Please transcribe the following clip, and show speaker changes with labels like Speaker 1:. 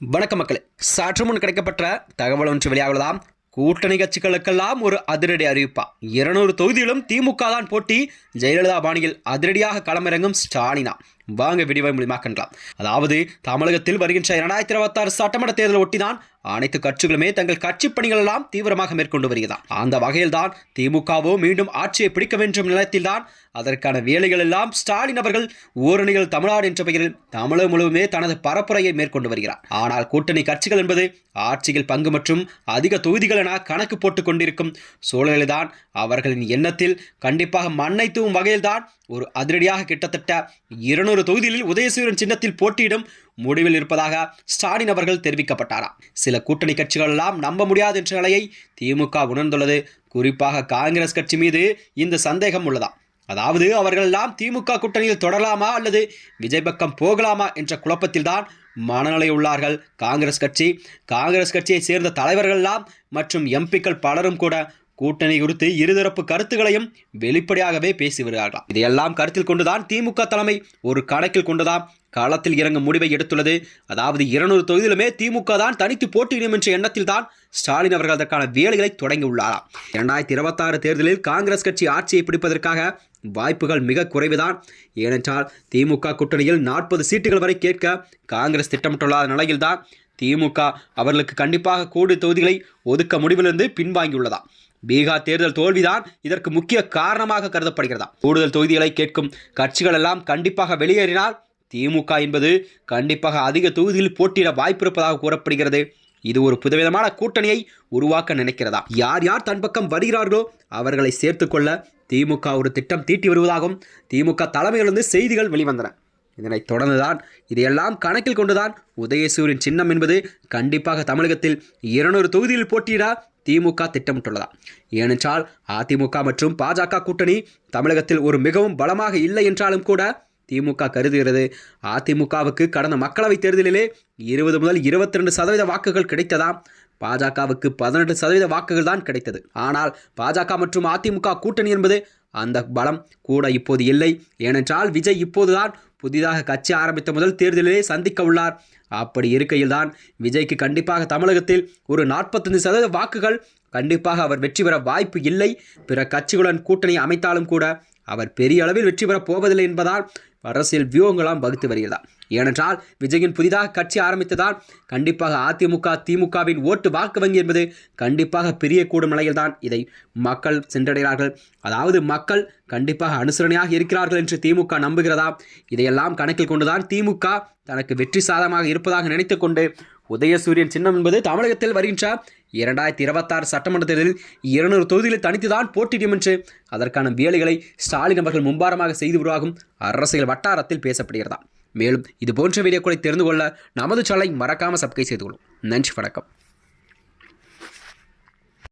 Speaker 1: வணக்க மக்களே சற்று முன் கிடைக்கப்பட்ட தகவல் ஒன்று வெளியாகலாம். கூட்டணி கட்சிகளுக்கெல்லாம் ஒரு அதிரடி அறிவிப்பா. இருநூறு தொகுதியிலும் திமுக தான் போட்டி. ஜெயலலிதா பாணியில் அதிரடியாக களமிறங்கும் ஸ்டாலினா. வாங்க விடிவை மூலியமாக்கின்றாம் அதாவது தமிழகத்தில் வருகின்ற இரண்டாயிரத்தி இருபத்தாறு சட்டமன்ற தேர்தல் ஒட்டிதான் அனைத்து கட்சிகளுமே தங்கள் கட்சி பணிகள் எல்லாம் தீவிரமாக மேற்கொண்டு வருகிறதா அந்த வகையில்தான் திமுகவோ மீண்டும் ஆட்சியை பிடிக்க வேண்டும் நிலத்தில்தான் அதற்கான வேலைகள் எல்லாம் ஸ்டாலின் அவர்கள் ஓரணிகள் தமிழ்நாடு என்ற பெயரில் தமிழகம் முழுவதுமே தனது பரப்புரையை மேற்கொண்டு வருகிறார். ஆனால் கூட்டணி கட்சிகள் என்பது ஆட்சியில் பங்கு மற்றும் அதிக தொகுதிகள் என கணக்கு போட்டுக் கொண்டிருக்கும் சூழலில்தான் அவர்களின் எண்ணத்தில் கண்டிப்பாக மண்ணை தூவும் வகையில்தான் ஒரு அதிரடியாக கிட்டத்தட்ட இருநூறு தொகுதிகளில் உதயசூரன் சின்னத்தில் போட்டியிடும் முடிவில் இருப்பதாக ஸ்டாலின் அவர்கள் தெரிவிக்கப்பட்டாராம் சில கூட்டணி கட்சிகள் எல்லாம் நம்ப முடியாது என்ற நிலையை திமுக உணர்ந்துள்ளது. குறிப்பாக காங்கிரஸ் கட்சி மீது இந்த சந்தேகம் உள்ளதா? அதாவது அவர்கள் எல்லாம் திமுக கூட்டணியில் தொடரலாமா அல்லது விஜய் பக்கம் போகலாமா என்ற குழப்பத்தில்தான் மனநிலை உள்ளார்கள். காங்கிரஸ் கட்சி காங்கிரஸ் கட்சியை சேர்ந்த தலைவர்கள் எல்லாம் மற்றும் எம்பிக்கள் பலரும் கூட கூட்டணி குறித்து இருதரப்பு கருத்துக்களையும் வெளிப்படையாகவே பேசி வருகிறார்களாம் இதையெல்லாம் கருத்தில் கொண்டுதான் திமுக தலைமை ஒரு கணக்கில் கொண்டுதான் களத்தில் இறங்கும் முடிவை எடுத்துள்ளது. அதாவது இருநூறு தொகுதியிலுமே திமுக தான் தனித்து போட்டியிடும் என்ற எண்ணத்தில் தான் ஸ்டாலின் அவர்கள் அதற்கான வேலைகளை தொடங்கியுள்ளாராம். இரண்டாயிரத்தி இருபத்தாறு தேர்தலில் காங்கிரஸ் கட்சி ஆட்சியை பிடிப்பதற்காக வாய்ப்புகள் மிக குறைவுதான். ஏனென்றால் திமுக கூட்டணியில் நாற்பது சீட்டுகள் வரை கேட்க காங்கிரஸ் திட்டமிட்டுள்ளாத நிலையில்தான் திமுக அவர்களுக்கு கண்டிப்பாக கூடு தொகுதிகளை ஒதுக்க முடிவிலிருந்து பின்வாங்கியுள்ளதா. பீகார் தேர்தல் தோல்விதான் இதற்கு முக்கிய காரணமாக கருதப்படுகிறதா. கூடுதல் தொகுதிகளை கேட்கும் கட்சிகள் எல்லாம் கண்டிப்பாக வெளியேறினால் திமுக என்பது கண்டிப்பாக அதிக தொகுதியில் போட்டியிட வாய்ப்பிருப்பதாக கூறப்படுகிறது. இது ஒரு புதுவிதமான கூட்டணியை உருவாக்க நினைக்கிறதா? யார் யார் தன் பக்கம் வருகிறார்களோ அவர்களை சேர்த்துக்கொள்ள திமுக ஒரு திட்டம் தீட்டி வருவதாகவும் திமுக தலைமையிலிருந்து செய்திகள் வெளிவந்தன. இதனைத் தொடர்ந்துதான் இதையெல்லாம் கணக்கில் கொண்டுதான் உதயசூரின் சின்னம் என்பது கண்டிப்பாக தமிழகத்தில் இருநூறு தொகுதியில் போட்டியிட திமுக திட்டமிட்டுள்ளதா? ஏனென்றால் அதிமுக மற்றும் பாஜக கூட்டணி தமிழகத்தில் ஒரு மிகவும் பலமாக இல்லை என்றாலும் கூட திமுக கருதுகிறது. அதிமுகவுக்கு கடந்த மக்களவைத் தேர்தலிலே இருபது முதல் இருபத்தி ரெண்டு சதவீத வாக்குகள் கிடைத்ததாம். பாஜகவுக்கு பதினெட்டு சதவீத வாக்குகள் தான் கிடைத்தது. ஆனால் பாஜக மற்றும் அதிமுக கூட்டணி என்பது அந்த பலம் கூட இப்போது இல்லை. ஏனென்றால் விஜய் இப்போதுதான் புதிதாக கட்சி ஆரம்பித்த முதல் தேர்தலிலே சந்திக்க உள்ளார். அப்படி இருக்கையில்தான் விஜய்க்கு கண்டிப்பாக தமிழகத்தில் ஒரு நாற்பத்தஞ்சு சதவீத வாக்குகள் கண்டிப்பாக அவர் வெற்றி பெற வாய்ப்பு இல்லை. பிற கட்சிகளுடன் கூட்டணி அமைத்தாலும் கூட அவர் பெரிய அளவில் வெற்றி பெறப் போவதில்லை என்பதால் அரசியல் வியூகங்களாம் வகுத்து வருகிறதா? ஏனென்றால் விஜயின் புதிதாக கட்சி ஆரம்பித்ததால் கண்டிப்பாக அதிமுக திமுகவின் ஓட்டு வாக்கு வங்கி என்பது கண்டிப்பாக பெரிய கூடும் நிலையில்தான். இதை மக்கள் சென்றடைகிறார்கள். அதாவது மக்கள் கண்டிப்பாக அனுசரணையாக இருக்கிறார்கள் என்று திமுக நம்புகிறதா? இதையெல்லாம் கணக்கில் கொண்டுதான் திமுக தனக்கு வெற்றி சாதமாக இருப்பதாக நினைத்துக்கொண்டு உதயசூரியன் சின்னம் என்பது தமிழகத்தில் வருகின்ற இரண்டாயிரத்தி இருபத்தாறு சட்டமன்ற தேர்தலில் இருநூறு தொகுதிகளில் தனித்துதான் போட்டியிடும் என்று அதற்கான வேலைகளை ஸ்டாலின் அவர்கள் மும்பாரமாக செய்து உருவாகும் அரசியல் வட்டாரத்தில் பேசப்படுகிறதா மேலும் இது போன்ற வீடியோக்களை தெரிந்து கொள்ள நமது சாலை மறக்காமல் சப்ஸ்கிரைப் செய்து கொள்ளும். நன்றி வணக்கம்.